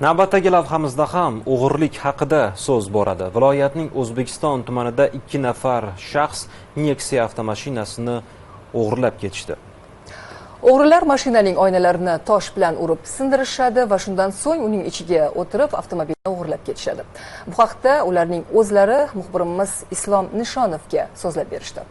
Navbatdagi lavhamizda ham o'g'irlik haqida so'z boradi. Viloyatning O'zbekiston tumanida ikki nafar shaxs Nexia avtomashinasini o'g'irlab ketishdi. O'g'rilar mashinaning oynalarini tosh bilan urib sindirishadi va shundan so'ng uning ichiga o'tirib avtomobilni o'g'irlab ketishadi. Bu haqda ularning o'zlari muxbirimiz Islom Nishonovga so'zlab berishdi.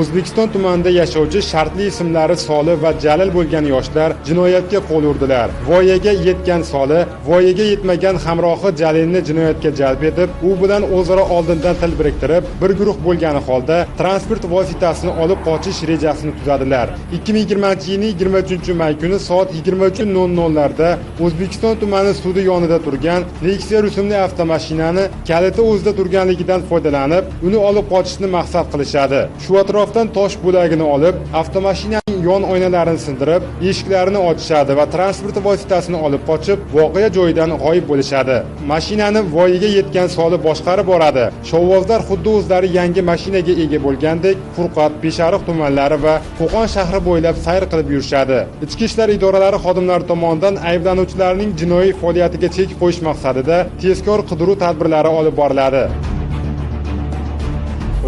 O'zbekiston tumanida yashovchi shartli ismlari soli va jalil bo'lgan yoshlar jinoyatga qo'l urdilar. Voyaga yetgan soli voyaga yetmagan hamrohi jalilni jinoyatga jalb etib u bilan o'zaro oldindan til biriktirib bir guruh bo'lgani holda transport vositasini olib qochish rejasini tuzadilar. 2020 yilning 23 may kuni soat 23:00larda o'zbekiston tumani sudi yonida turgan Nexia rusumli avtomashinani kaliti o'zida turganligidan foydalanib uni olib qochishni maqsad qilishadi. Shu atrofdan tosh bo'lagini olib avtomashinaning yon oynalarini sindirib eshiklarini ochishadi va transport vositasini olib qochib voqea joyidan g'oyib bo'lishadi. Mashinani voyaga yetgan soli boshqarib boradi. Shovvozlar xuddi o'zlari yangi mashinaga ega bo'lgandek furqat beshariq tumanlari va qo'qon shahri bo'ylab sayr qilib yurishadi. Ichki ishlar idoralari xodimlari tomonidan ayblanuvchilarning jinoiy faoliyatiga chek qo'yish maqsadida tezkor qidiruv tadbirlari olib boriladi.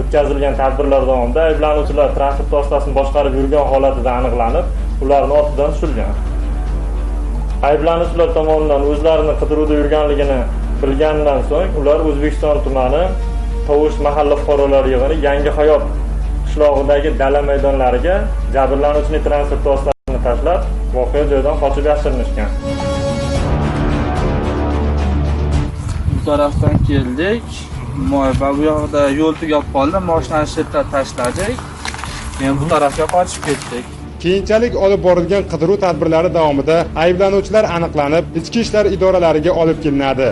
O'tkazilgan tadbirlar davomida ayblanuvchilar transport vositasini boshqarib yurgan holatida aniqlanib ularni ortidan tushilgan ayblanuvchilar tomonidan o'zlarini qidiruvda yurganligini bilganidan so'ng ular o'zbekiston tumani tovush mahalla fuqarolar yig'ini yangi hayot qishlog'idagi dala maydonlariga jabrlanuvchining transport vositasini tashlab voqea joyidan qochib yashirinishgan. Bu tarafdan keldik. Va bu yoqda yo'l tugab qoldi moshinani shu yerda tashladik. Keyin bu tarafga qochib ketdik. Keyinchalik olib borilgan qidiruv tadbirlari davomida ayblanuvchilar aniqlanib ichki ishlar idoralariga olib kelinadi.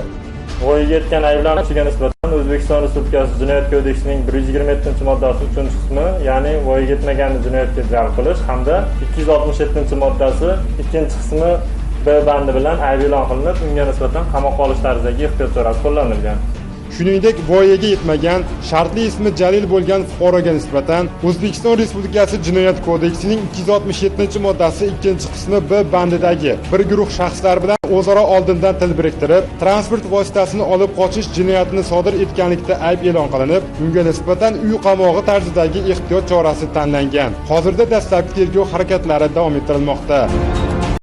Voyaga yetgan ayblanuvchiga nisbatan o'zbekiston respublikasi jinoyat kodeksining bir yuz yigirma yettinchi moddasi uchinchi qismi ya'ni voyaga yetmaganni jinoyatga jalb qilish hamda ikki yuz oltmish yettinchi moddasi ikkinchi qismi b bandi bilan ayb e'lon qilinib unga nisbatan qamoqqa olish tarzidagi ehtiyot chorasi qo'llanilgan shuningdek voyaga yetmagan shartli ismi jalil bo'lgan fuqaroga nisbatan o'zbekiston respublikasi jinoyat kodeksining 267 moddasi ikkinchi qismi b bandidagi bir guruh shaxslar bilan o'zaro oldindan til biriktirib transport vositasini olib qochish jinoyatini sodir etganlikda ayb e'lon qilinib unga nisbatan uy qamog'i tarzidagi ehtiyot chorasi tanlangan. Hozirda dastlabki tergov harakatlari davom ettirilmoqda.